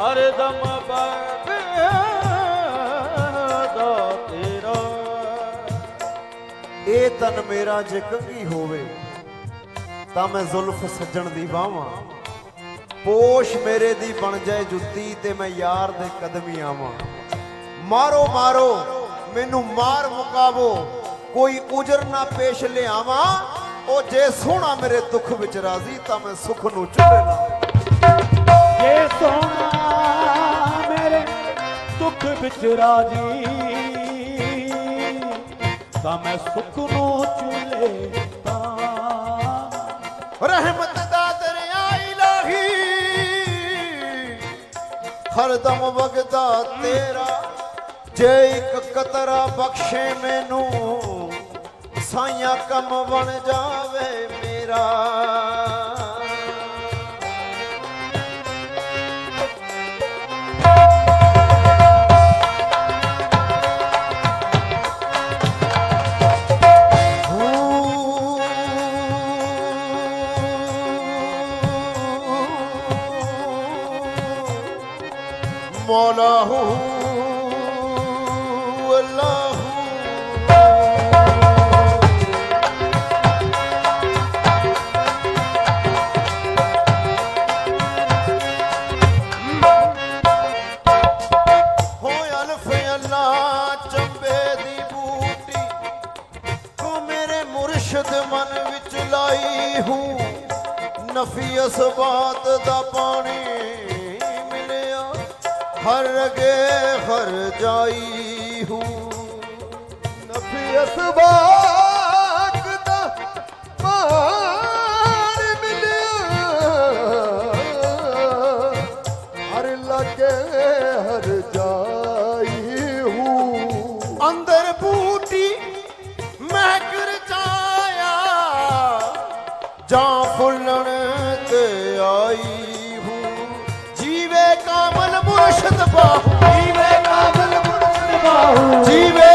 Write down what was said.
ਹਰਦਮ ਬਗਦਾ ਤੇਰਾ। ਇਹ ਤਨ ਮੇਰਾ ਜੇ ਕੰਗੀ ਹੋਵੇ, ਤਾਂ ਮੈਂ ਜ਼ੁਲਫ ਸੱਜਣ ਦੀ ਬਾਹਾਂ। ਪੋਸ਼ ਮੇਰੇ ਦੀ ਬਣ ਜਾਏ ਜੁੱਤੀ ਤੇ ਮੈਂ ਯਾਰ ਦੇ ਕਦਮੀ ਆਵਾਂ। ਮਾਰੋ ਮਾਰੋ, ਮੈਨੂੰ ਮਾਰ ਮੁਕਾਵੋ, ਕੋਈ ਉਜਰ ਨਾ ਪੇਸ਼ ਲਿਆਵਾਂ। ਉਹ ਜੇ ਸੋਹਣਾ ਮੇਰੇ ਦੁੱਖ ਵਿੱਚ ਰਾਜ਼ੀ, ਤਾਂ ਮੈਂ ਸੁਖ ਨੂੰ ਚੁੱਲੇ ਨਾ। ਵਿੱਚ ਰਾਜੀ। ਤਾਂ ਮੈਂ ਸੁੱਖ ਨੂੰ ਚੁਲੇ ਤਾਂ ਰਹਿਮਤ ਦਾ ਦਰਿਆ ਇਲਾਹੀ ਹਰਦਮ ਵਗਦਾ ਤੇਰਾ। ਜੇ ਇੱਕ ਕਤਰਾ ਬਖਸ਼ੇ ਮੈਨੂੰ, ਸਾਈਆਂ ਕੰਮ ਬਣ ਜਾਵੇ ਮੇਰਾ। ਵਿੱਚ ਲਾਈ ਹੂੰ। ਨਫੀ ਅਸਬਾਤ ਦਾ ਪਾਣੀ ਹਰ ਗੇ ਹਰ ਜਾਈ ਹੂੰ। ਨਫੀ ਅਸਬਾਤ ਦਾ ਪਾਣੀ ਮਿਲਿਆ। ਹਰ ਲਗੇ ਹਰ ਜਾਈ ਹੂੰ। ਅੰਦਰ ਬੂਟੀ ਮਹਿਕਰ ਜਾਇਆ ਜਾਂ ਫੁੱਲਣ ਤੇ ਆਈ ਮੁਰਸ਼ਦ ਬਾਹੂ ਜੀਵੇ ਕਾਬਲ ਮੁਰਸ਼ਦ ਬਾਹੂ ਜੀਵੇ